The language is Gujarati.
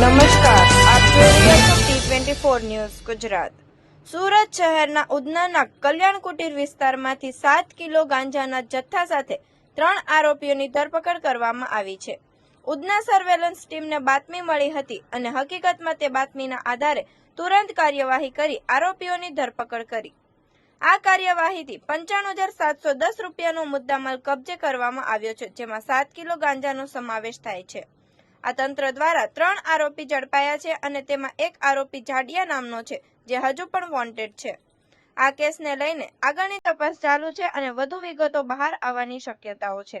નમસ્કાર. આપ જોઈ twenty four news Gujarat. Surat શહેરના ઉધનાના કલ્યાણ કુટીર વિસ્તારમાંથી સાત કિલો ગાંજાના જથ્થા સાથે ત્રણ આરોપીઓની ધરપકડ કરવામાં આવી છે. ઉધના સર્વેલન્સ ટીમને બાતમી મળી હતી અને હકીકતમાં તે બાતમીના આધારે તુરંત કાર્યવાહી કરી આરોપીઓની ધરપકડ કરી. આ કાર્યવાહીથી પંચાણું હજાર સાતસો દસ રૂપિયાનો મુદ્દામાલ કબજે કરવામાં આવ્યો છે જેમાં સાત કિલો ગાંજાનો સમાવેશ થાય છે. આ તંત્ર દ્વારા ત્રણ આરોપી ઝડપાયા છે અને તેમાં એક આરોપી જાડિયા નામનો છે, જે હજુ પણ વોન્ટેડ છે. આ કેસને લઈને આગળની તપાસ ચાલુ છે અને વધુ વિગતો બહાર આવવાની શક્યતાઓ છે.